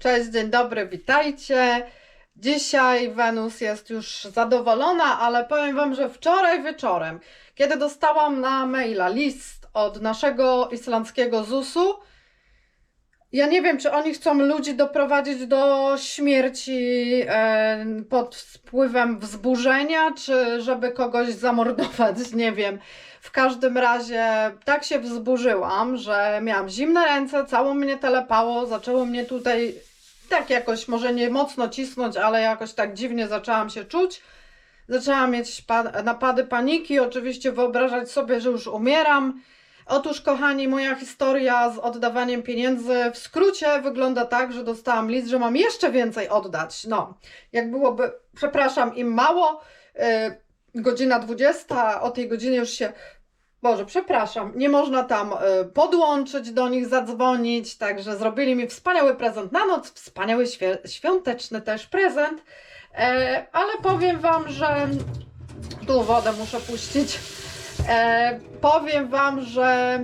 Cześć, dzień dobry, witajcie. Dzisiaj Wenus jest już zadowolona, ale powiem Wam, że wczoraj wieczorem, kiedy dostałam na maila list od naszego islandzkiego ZUS-u, ja nie wiem, czy oni chcą ludzi doprowadzić do śmierci e, pod wpływem wzburzenia, czy żeby kogoś zamordować, nie wiem. W każdym razie tak się wzburzyłam, że miałam zimne ręce, cało mnie telepało, zaczęło mnie tutaj tak jakoś, może nie mocno cisnąć, ale jakoś tak dziwnie zaczęłam się czuć. Zaczęłam mieć pa- napady paniki, oczywiście wyobrażać sobie, że już umieram. Otóż, kochani, moja historia z oddawaniem pieniędzy w skrócie wygląda tak, że dostałam list, że mam jeszcze więcej oddać. No, jak byłoby, przepraszam, im mało, yy, godzina 20, o tej godzinie już się, Boże, przepraszam, nie można tam y, podłączyć do nich, zadzwonić, także zrobili mi wspaniały prezent na noc, wspaniały świąteczny też prezent, e, ale powiem Wam, że tu wodę muszę puścić. E, powiem Wam, że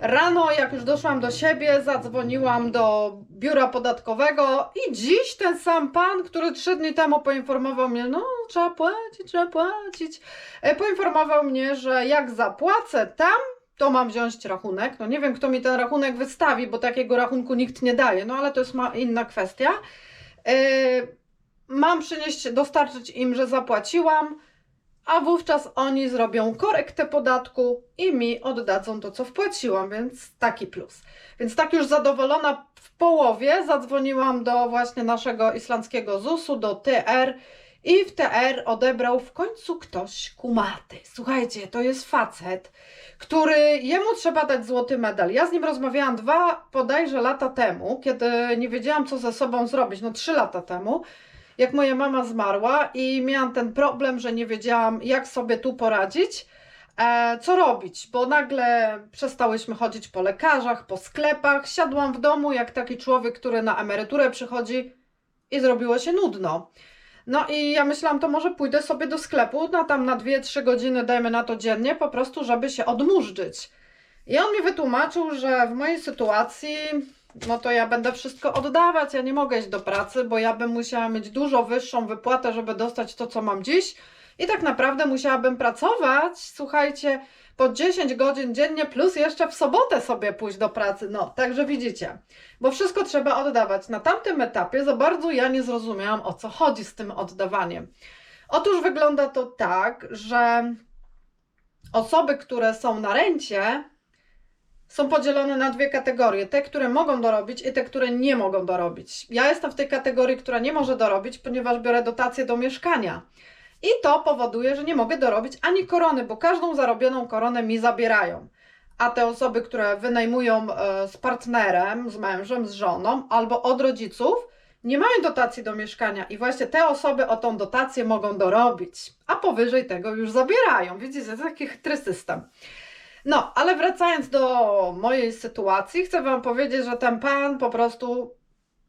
rano, jak już doszłam do siebie, zadzwoniłam do biura podatkowego i dziś ten sam pan, który trzy dni temu poinformował mnie, no trzeba płacić, trzeba płacić, e, poinformował mnie, że jak zapłacę tam, to mam wziąć rachunek. No nie wiem, kto mi ten rachunek wystawi, bo takiego rachunku nikt nie daje, no ale to jest inna kwestia. E, mam przynieść, dostarczyć im, że zapłaciłam, a wówczas oni zrobią korektę podatku i mi oddadzą to, co wpłaciłam, więc taki plus. Więc tak już zadowolona w połowie zadzwoniłam do właśnie naszego islandzkiego ZUS-u, do TR i w TR odebrał w końcu ktoś kumaty. Słuchajcie, to jest facet, który jemu trzeba dać złoty medal. Ja z nim rozmawiałam dwa bodajże lata temu, kiedy nie wiedziałam, co ze sobą zrobić, no trzy lata temu jak moja mama zmarła i miałam ten problem, że nie wiedziałam, jak sobie tu poradzić, e, co robić, bo nagle przestałyśmy chodzić po lekarzach, po sklepach. Siadłam w domu jak taki człowiek, który na emeryturę przychodzi i zrobiło się nudno. No i ja myślałam, to może pójdę sobie do sklepu na tam na 2-3 godziny, dajmy na to dziennie, po prostu, żeby się odmurzyć. I on mi wytłumaczył, że w mojej sytuacji no to ja będę wszystko oddawać. Ja nie mogę iść do pracy, bo ja bym musiała mieć dużo wyższą wypłatę, żeby dostać to, co mam dziś. I tak naprawdę musiałabym pracować, słuchajcie, po 10 godzin dziennie, plus jeszcze w sobotę sobie pójść do pracy. No, także widzicie, bo wszystko trzeba oddawać. Na tamtym etapie za bardzo ja nie zrozumiałam, o co chodzi z tym oddawaniem. Otóż wygląda to tak, że osoby, które są na rencie, są podzielone na dwie kategorie. Te, które mogą dorobić i te, które nie mogą dorobić. Ja jestem w tej kategorii, która nie może dorobić, ponieważ biorę dotację do mieszkania. I to powoduje, że nie mogę dorobić ani korony, bo każdą zarobioną koronę mi zabierają. A te osoby, które wynajmują e, z partnerem, z mężem, z żoną albo od rodziców, nie mają dotacji do mieszkania i właśnie te osoby o tą dotację mogą dorobić, a powyżej tego już zabierają. Widzicie, to taki chytry system. No, ale wracając do mojej sytuacji, chcę Wam powiedzieć, że ten pan po prostu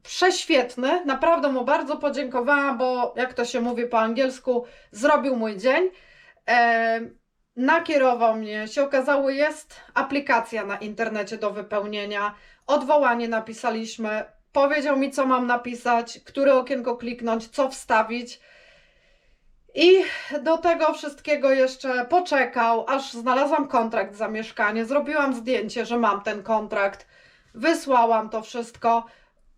prześwietny. Naprawdę mu bardzo podziękowałam, bo jak to się mówi po angielsku, zrobił mój dzień. E, nakierował mnie, się okazało, jest aplikacja na internecie do wypełnienia. Odwołanie napisaliśmy. Powiedział mi, co mam napisać, które okienko kliknąć, co wstawić. I do tego wszystkiego jeszcze poczekał, aż znalazłam kontrakt za mieszkanie, zrobiłam zdjęcie, że mam ten kontrakt, wysłałam to wszystko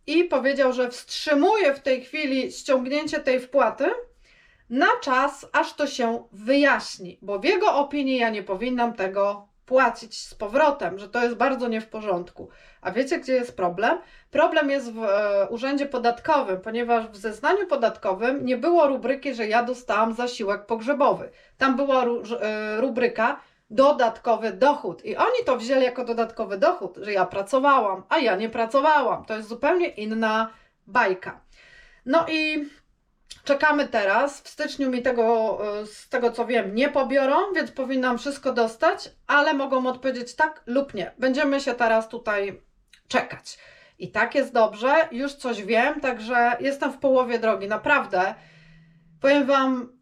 i powiedział, że wstrzymuje w tej chwili ściągnięcie tej wpłaty na czas, aż to się wyjaśni, bo w jego opinii ja nie powinnam tego płacić z powrotem, że to jest bardzo nie w porządku. A wiecie, gdzie jest problem? Problem jest w e, urzędzie podatkowym, ponieważ w zeznaniu podatkowym nie było rubryki, że ja dostałam zasiłek pogrzebowy. Tam była ru, e, rubryka dodatkowy dochód i oni to wzięli jako dodatkowy dochód, że ja pracowałam, a ja nie pracowałam. To jest zupełnie inna bajka. No i Czekamy teraz. W styczniu mi tego, e, z tego co wiem, nie pobiorą, więc powinnam wszystko dostać, ale mogą odpowiedzieć tak lub nie. Będziemy się teraz tutaj czekać. I tak jest dobrze, już coś wiem, także jestem w połowie drogi. Naprawdę, powiem Wam,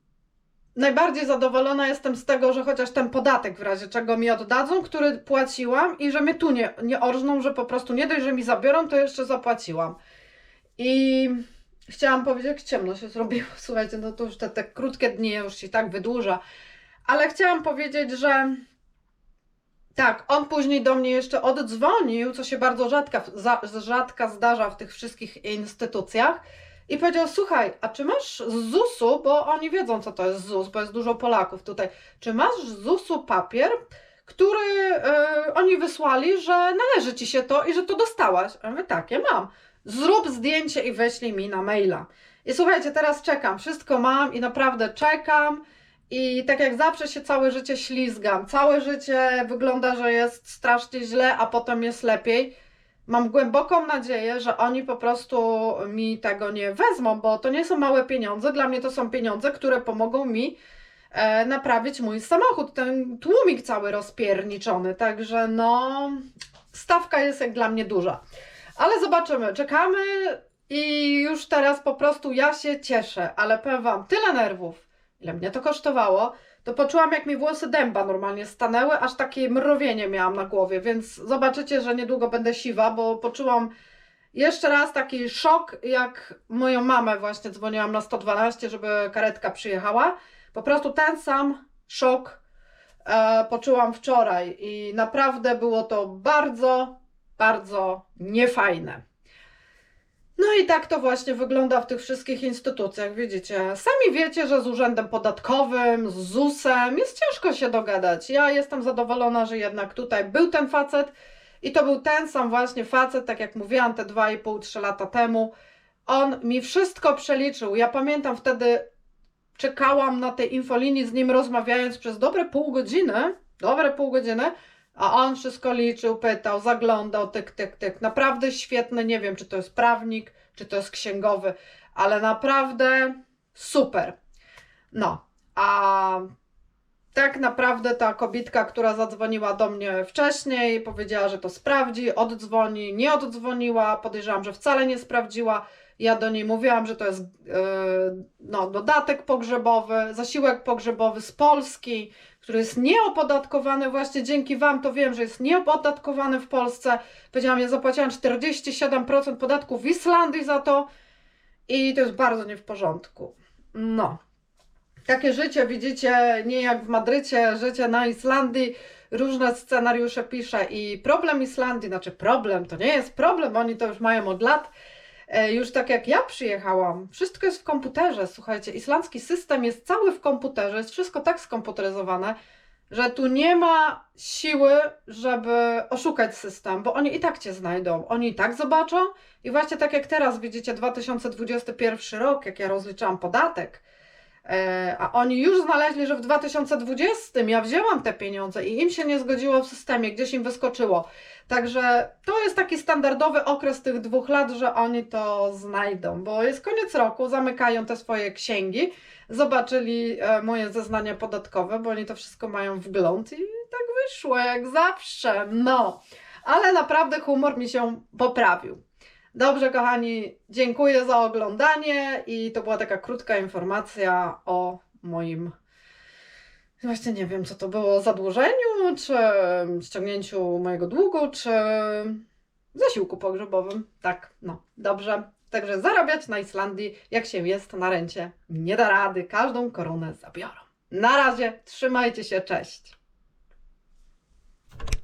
najbardziej zadowolona jestem z tego, że chociaż ten podatek w razie czego mi oddadzą, który płaciłam i że mnie tu nie, nie orżną, że po prostu nie dość, że mi zabiorą, to jeszcze zapłaciłam. I chciałam powiedzieć, jak ciemno się zrobiło. Słuchajcie, no to już te, te krótkie dni już się tak wydłuża. Ale chciałam powiedzieć, że tak, on później do mnie jeszcze oddzwonił, co się bardzo rzadka, za, rzadka zdarza w tych wszystkich instytucjach. I powiedział: Słuchaj, a czy masz z ZUS-u, bo oni wiedzą, co to jest ZUS, bo jest dużo Polaków tutaj. Czy masz z ZUS-u papier, który e, oni wysłali, że należy ci się to i że to dostałaś? A ja mówię: Tak, ja mam. Zrób zdjęcie i wyślij mi na maila. I słuchajcie, teraz czekam, wszystko mam i naprawdę czekam. I tak jak zawsze się całe życie ślizgam. Całe życie wygląda, że jest strasznie źle, a potem jest lepiej. Mam głęboką nadzieję, że oni po prostu mi tego nie wezmą, bo to nie są małe pieniądze. Dla mnie to są pieniądze, które pomogą mi e, naprawić mój samochód, ten tłumik cały rozpierniczony. Także no, stawka jest jak dla mnie duża. Ale zobaczymy, czekamy i już teraz po prostu ja się cieszę, ale powiem Wam, tyle nerwów, ile mnie to kosztowało, to poczułam jak mi włosy dęba normalnie stanęły, aż takie mrowienie miałam na głowie, więc zobaczycie, że niedługo będę siwa, bo poczułam jeszcze raz taki szok, jak moją mamę właśnie dzwoniłam na 112, żeby karetka przyjechała. Po prostu ten sam szok e, poczułam wczoraj i naprawdę było to bardzo, bardzo niefajne. No i tak to właśnie wygląda w tych wszystkich instytucjach, widzicie. Sami wiecie, że z urzędem podatkowym, z ZUS-em jest ciężko się dogadać. Ja jestem zadowolona, że jednak tutaj był ten facet i to był ten sam właśnie facet, tak jak mówiłam te 2,5-3 lata temu. On mi wszystko przeliczył. Ja pamiętam wtedy czekałam na tej infolinii z nim rozmawiając przez dobre pół godziny, dobre pół godziny, a on wszystko liczył, pytał, zaglądał, tyk, tyk, tyk. Naprawdę świetny, nie wiem, czy to jest prawnik, czy to jest księgowy, ale naprawdę super. No, a tak naprawdę ta kobitka, która zadzwoniła do mnie wcześniej, powiedziała, że to sprawdzi, oddzwoni, nie oddzwoniła, podejrzewam, że wcale nie sprawdziła. Ja do niej mówiłam, że to jest yy, no, dodatek pogrzebowy, zasiłek pogrzebowy z Polski, który jest nieopodatkowany, właśnie dzięki Wam to wiem, że jest nieopodatkowany w Polsce. Powiedziałam, ja zapłaciłam 47% podatku w Islandii za to i to jest bardzo nie w porządku. No. Takie życie, widzicie, nie jak w Madrycie, życie na Islandii, różne scenariusze piszę i problem Islandii, znaczy problem, to nie jest problem, oni to już mają od lat, E, już tak jak ja przyjechałam, wszystko jest w komputerze. Słuchajcie, islandzki system jest cały w komputerze, jest wszystko tak skomputeryzowane, że tu nie ma siły, żeby oszukać system, bo oni i tak cię znajdą, oni i tak zobaczą. I właśnie tak jak teraz widzicie, 2021 rok, jak ja rozliczałam podatek, a oni już znaleźli, że w 2020 ja wzięłam te pieniądze i im się nie zgodziło w systemie, gdzieś im wyskoczyło. Także to jest taki standardowy okres tych dwóch lat, że oni to znajdą, bo jest koniec roku, zamykają te swoje księgi, zobaczyli e, moje zeznania podatkowe, bo oni to wszystko mają wgląd i tak wyszło jak zawsze. No, ale naprawdę humor mi się poprawił. Dobrze, kochani, dziękuję za oglądanie i to była taka krótka informacja o moim Właśnie nie wiem, co to było, zadłużeniu, czy ściągnięciu mojego długu, czy zasiłku pogrzebowym. Tak, no, dobrze. Także zarabiać na Islandii, jak się jest na rencie, nie da rady, każdą koronę zabiorą. Na razie, trzymajcie się, cześć.